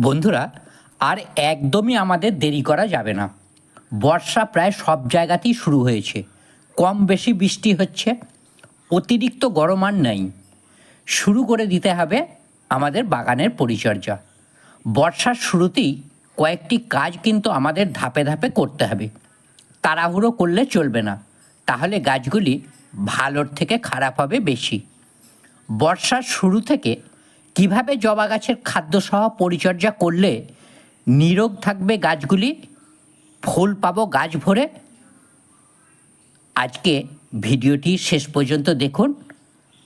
বন্ধুরা, আর একদমই আমাদের দেরি করা যাবে না। বর্ষা প্রায় সব জায়গাতেই শুরু হয়েছে। কম বেশি বৃষ্টি হচ্ছে, অতিরিক্ত গরম আর নেই। শুরু করে দিতে হবে আমাদের বাগানের পরিচর্যা। বর্ষার শুরুতেই কয়েকটি কাজ কিন্তু আমাদের ধাপে ধাপে করতে হবে। তাড়াহুড়ো করলে চলবে না, তাহলে গাছগুলি ভালোর থেকে খারাপ হবে বেশি। বর্ষার শুরু থেকে কীভাবে জবা গাছের খাদ্যসহ পরিচর্যা করলে নিরোগ থাকবে গাছগুলি? ফুল পাবো গাছ ভরে? আজকে ভিডিওটি শেষ পর্যন্ত দেখুন।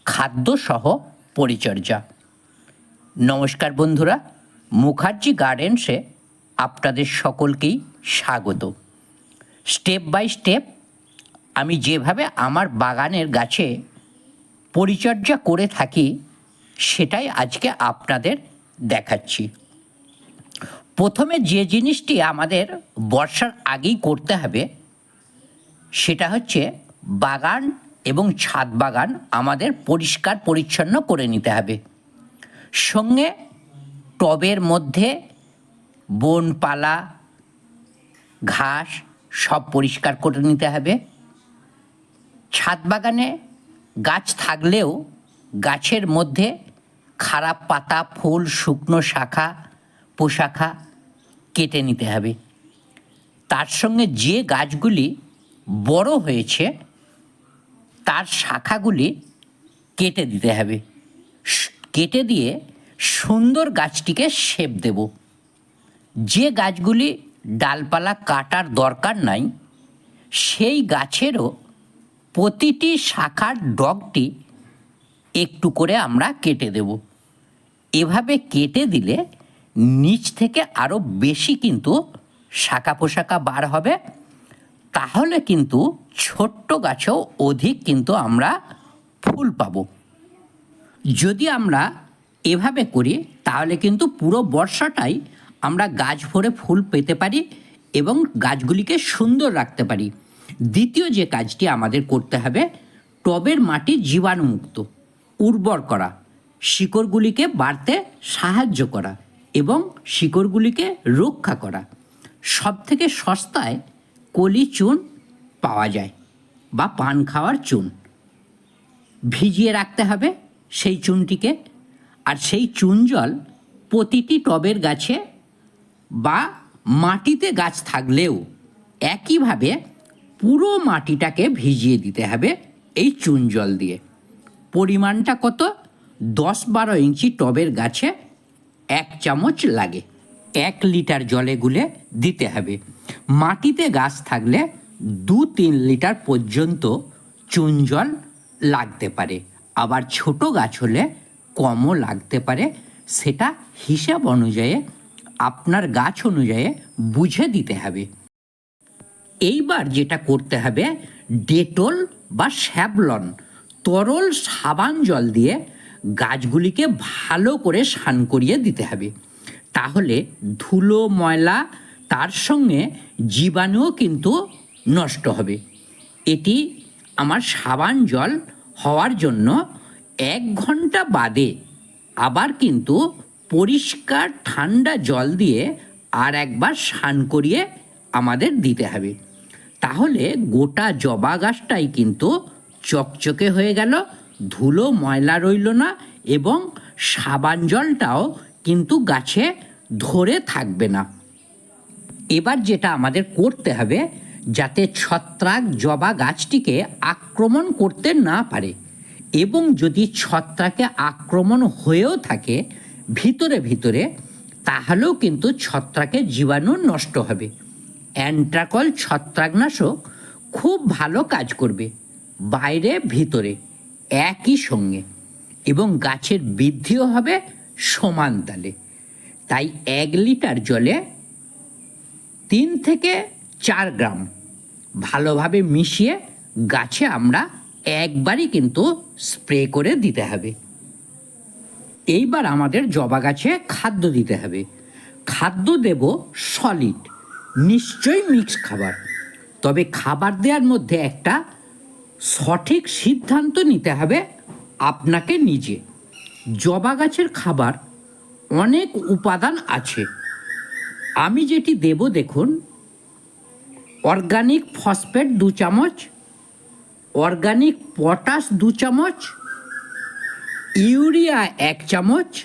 খাদ্যসহ পরিচর্যা। নমস্কার বন্ধুরা, মুখার্জি গার্ডেন্সে আপনাদের সকলকেই স্বাগত। স্টেপ বাই স্টেপ আমি যেভাবে আমার বাগানের গাছে পরিচর্যা করে থাকি সেটাই আজকে আপনাদের দেখাচ্ছি। প্রথমে যে জিনিসটি আমাদের বর্ষার আগেই করতে হবে, সেটা হচ্ছে বাগান এবং ছাদ বাগান আমাদের পরিষ্কার পরিচ্ছন্ন করে নিতে হবে। সঙ্গে টবের মধ্যে বনপালা, ঘাস সব পরিষ্কার করে নিতে হবে। ছাদ বাগানে গাছ থাকলেও গাছের মধ্যে খারাপ পাতা, ফুল, শুকনো শাখা, পোশাখা কেটে নিতে হবে। তার সঙ্গে যে গাছগুলি বড় হয়েছে, তার শাখাগুলি কেটে দিতে হবে। কেটে দিয়ে সুন্দর গাছটিকে শেপ দেব। যে গাছগুলি ডালপালা কাটার দরকার নাই, সেই গাছেরও প্রতিটি শাখার ডগটি একটু করে আমরা কেটে দেব। এভাবে কেটে দিলে নিচ থেকে আরও বেশি কিন্তু শাখা পোশাকা বার হবে। তাহলে কিন্তু ছোট্ট গাছেও অধিক কিন্তু আমরা ফুল পাব। যদি আমরা এভাবে করি, তাহলে কিন্তু পুরো বর্ষাটাই আমরা গাছ ভরে ফুল পেতে পারি এবং গাছগুলিকে সুন্দর রাখতে পারি। দ্বিতীয় যে কাজটি আমাদের করতে হবে, টবের মাটি জীবাণুমুক্ত। উর্বর করা, শিকড়গুলিকে বাড়তে সাহায্য করা এবং শিকড়গুলিকে রক্ষা করা। সব থেকে সস্তায় কলি চুন পাওয়া যায় বা পান খাওয়ার চুন। ভিজিয়ে রাখতে হবে সেই চুনটিকে আর সেই চুন জল প্রতিটি টবের গাছে বা মাটিতে গাছ থাকলেও একইভাবে পুরো মাটিটাকে ভিজিয়ে দিতে হবে এই চুন জল দিয়ে। পরিমাণটা কত? দশ বারো ইঞ্চি টবের গাছে এক চামচ লাগে। এক লিটার জলে গুলে দিতে হবে। মাটিতে গাছ থাকলে দু তিন লিটার পর্যন্ত চুন জল লাগতে পারে। আবার ছোট গাছ হলে কমও লাগতে পারে। সেটা হিসাব অনুযায়ী আপনার গাছ অনুযায়ী বুঝে দিতে হবে। এইবার যেটা করতে হবে, ডেটল বা স্যাভলন তরল সাবান জল দিয়ে গাছগুলিকে ভালো করে স্নান করিয়ে দিতে হবে। তাহলে ধুলো, ময়লা, তার সঙ্গে জীবাণুও কিন্তু নষ্ট হবে। এটি আমার সাবান জল হওয়ার জন্য এক ঘণ্টা বাদে আবার কিন্তু পরিষ্কার ঠান্ডা জল দিয়ে আর একবার স্নান করিয়ে আমাদের দিতে হবে। তাহলে গোটা জবা গাছটাই কিন্তু চকচকে হয়ে গেল, ধুলো ময়লা রইল না এবং সাবান জলটাও কিন্তু গাছে ধরে থাকবে না। এবার যেটা আমাদের করতে হবে, যাতে ছত্রাক জবা গাছটিকে আক্রমণ করতে না পারে এবং যদি ছত্রাকে আক্রমণ হয়েও থাকে ভিতরে ভিতরে, তাহলেও কিন্তু ছত্রাকের জীবাণু নষ্ট হবে। অ্যান্ট্রাকল ছত্রাকনাশক খুব ভালো কাজ করবে। বাইরে, ভিতরে একই সঙ্গে এবং গাছের বৃদ্ধিও হবে সমান তালে। তাই এক লিটার জলে তিন থেকে চার গ্রাম ভালোভাবে মিশিয়ে গাছে আমরা একবারই কিন্তু স্প্রে করে দিতে হবে। এইবার আমাদের জবা গাছে খাদ্য দিতে হবে। খাদ্য দেব সলিড, নিশ্চয়ই মিক্স খাবার। তবে খাবার দেওয়ার মধ্যে একটা সঠিক সিদ্ধান্ত নিতে হবে আপনাকে নিজে। জবা গাছের খাবার অনেক উপাদান আছে। আমি যেটি দেব দেখুন। অর্গানিক ফসফেট দু চামচ, অর্গানিক পটাশ দু চামচ, ইউরিয়া এক চামচ,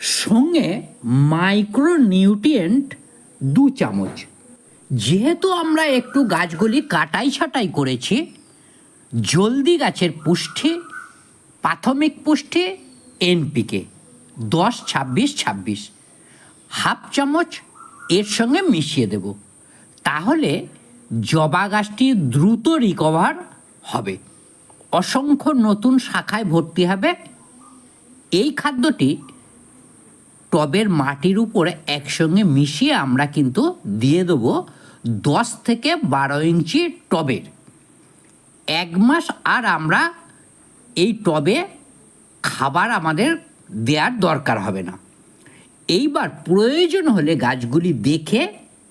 সঙ্গে মাইক্রো নিউট্রিয়েন্ট দু চামচ। যেহেতু আমরা একটু গাছগুলি কাটাই ছাটাই করেছি জলদি গাছের পুষ্টি, প্রাথমিক পুষ্টি, এনপিকে, দশ, ছাব্বিশ ছাব্বিশ। হাফ চামচ এর সঙ্গে মিশিয়ে দেব। তাহলে জবা গাছটি দ্রুত রিকভার হবে। অসংখ্য নতুন শাখায় ভর্তি হবে। এই খাদ্যটি টবের মাটির উপরে একসঙ্গে মিশিয়ে আমরা কিন্তু দিয়ে দেবো দশ থেকে বারো ইঞ্চি টবের। এক মাস আর আমরা এই টবে খাবার আমাদের দেওয়ার দরকার হবে না। এইবার প্রয়োজন হলে গাছগুলি দেখে,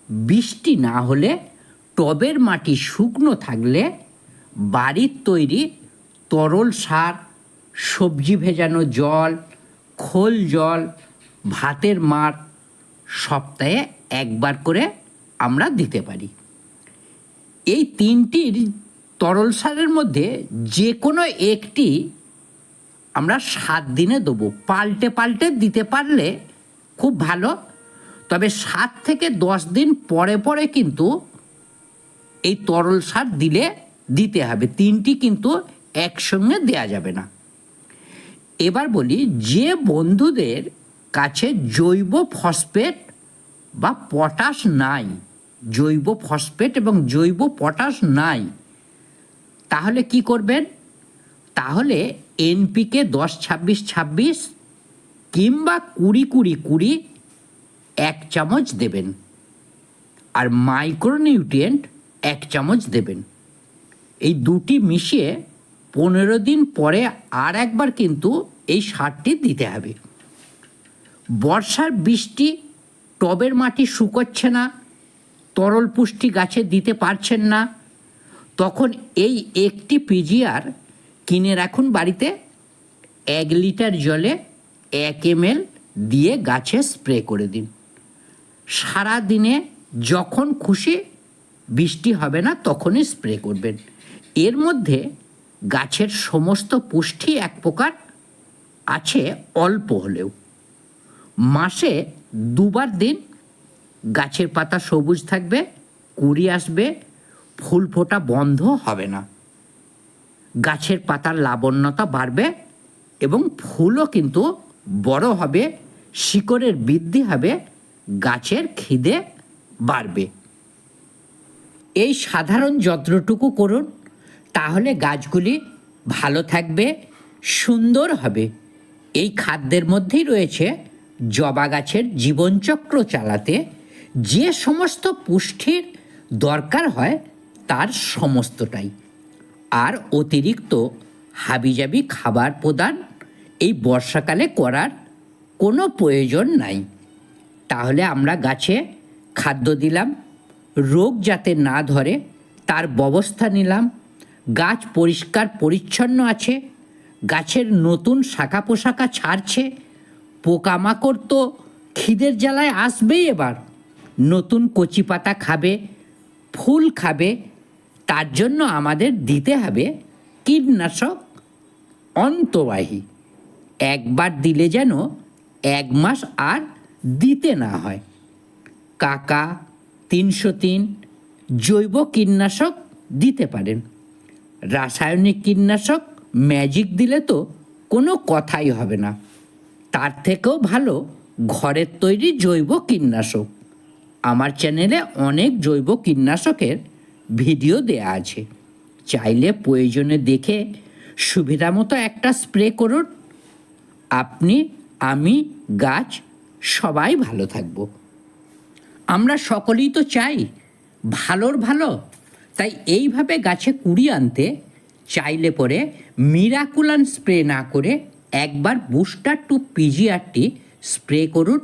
বৃষ্টি না হলে টবের মাটি শুকনো থাকলে বাড়ির তৈরি তরল সার, সবজি ভেজানো জল, খোল জল, ভাতের মার সপ্তাহে একবার করে আমরা দিতে পারি। এই তিনটির তরল সারের মধ্যে যে কোনো একটি আমরা সাত দিনে দেবো। পাল্টে পাল্টে দিতে পারলে খুব ভালো। তবে সাত থেকে দশ দিন পরে পরে কিন্তু এই তরল সার দিলে দিতে হবে। তিনটি কিন্তু একসঙ্গে দেয়া যাবে না। এবার বলি, যে বন্ধুদের কাছে জৈব ফসফেট বা পটাশ নাই, জৈব ফসফেট এবং জৈব পটাশ নাই তাহলে কি করবেন? তাহলে এনপিকে দশ, ছাব্বিশ ছাব্বিশ কিংবা কুড়ি কুড়ি কুড়ি এক চামচ দেবেন। আর মাইক্রোনিউট্রিয়েন্ট এক চামচ দেবেন। এই দুটি মিশিয়ে পনেরো দিন পরে আর একবার কিন্তু এই সারটি দিতে হবে। বর্ষার বৃষ্টি টবের মাটি শুকোচ্ছে না, তরল পুষ্টি গাছে দিতে পারছেন না। তখন এই একটি পিজিআর কিনে রাখুন বাড়িতে এক লিটার জলে এক এম দিয়ে গাছে স্প্রে করে দিন। সারা দিনে যখন খুশি বৃষ্টি হবে না তখনই স্প্রে করবেন। এর মধ্যে গাছের সমস্ত পুষ্টি এক প্রকার আছে অল্প হলেও। মাসে দুবার দিন গাছের পাতা সবুজ থাকবে, কুড়ি আসবে ফুল ফোটা বন্ধ হবে না। গাছের পাতার লাবণ্যতা বাড়বে এবং ফুলও কিন্তু বড় হবে, শিকড়ের বৃদ্ধি হবে, গাছের খিদে বাড়বে। এই সাধারণ যত্নটুকু করুন, তাহলে গাছগুলি ভালো থাকবে, সুন্দর হবে। এই খাদ্যের মধ্যেই রয়েছে জবা গাছের জীবনচক্র চালাতে। যে সমস্ত পুষ্টির দরকার হয় তার সমস্তটাই। আর অতিরিক্ত হাবিজাবি খাবার প্রদান এই বর্ষাকালে করার কোনো প্রয়োজন নাই। তাহলে আমরা গাছে খাদ্য দিলাম, রোগ যাতে না ধরে তার ব্যবস্থা নিলাম, গাছ পরিষ্কার পরিচ্ছন্ন আছে, গাছের নতুন শাখা পোশাকা ছাড়ছে, পোকামাকড় তো খিদের জ্বালায় আসবেই এবার। নতুন কচি পাতা খাবে, ফুল খাবে তার জন্য আমাদের দিতে হবে কীটনাশক অন্তবাহী। একবার দিলে যেন এক মাস আর দিতে না হয়। কাকা তিনশো তিন জৈব কীটনাশক দিতে পারেন। রাসায়নিক কীটনাশক ম্যাজিক দিলে তো কোনো কথাই হবে না। তার থেকেও ভালো ঘরের তৈরি জৈব কীটনাশক। আমার চ্যানেলে অনেক জৈব কীটনাশকের ভিডিও দেয়া আছে। চাইলে প্রয়োজনে দেখে সুবিধা মতো একটা স্প্রে করুন। আপনি, আমি, গাছ, সবাই ভালো থাকব। আমরা সকলেই তো চাই ভালোর ভালো। তাই এইভাবে গাছে কুড়ি আনতে চাইলে পরে মিরাকুলান স্প্রে না করে একবার বুস্টার টু পিজিআরটি স্প্রে করুন।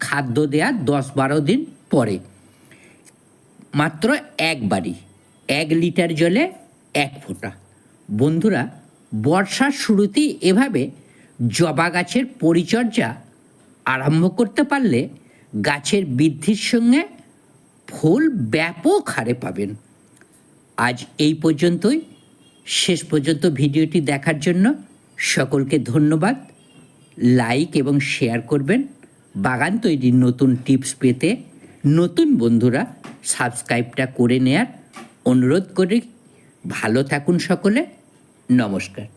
খাদ্য দেওয়ার দশ বারো দিন পরে। মাত্র একবারই এক লিটার জলে এক ফোঁটা। বন্ধুরা, বর্ষার শুরুতেই এভাবে জবা গাছের পরিচর্যা আরম্ভ করতে পারলে গাছের বৃদ্ধির সঙ্গে ফুল ব্যাপক হারে পাবেন। আজ এই পর্যন্তই। শেষ পর্যন্ত ভিডিওটি দেখার জন্য সকলকে ধন্যবাদ। লাইক এবং শেয়ার করবেন। বাগান তৈরির নতুন টিপস পেতে নতুন বন্ধুরা সাবস্ক্রাইবটা করে নেয়ার অনুরোধ করি। ভালো থাকুন সকলে। নমস্কার।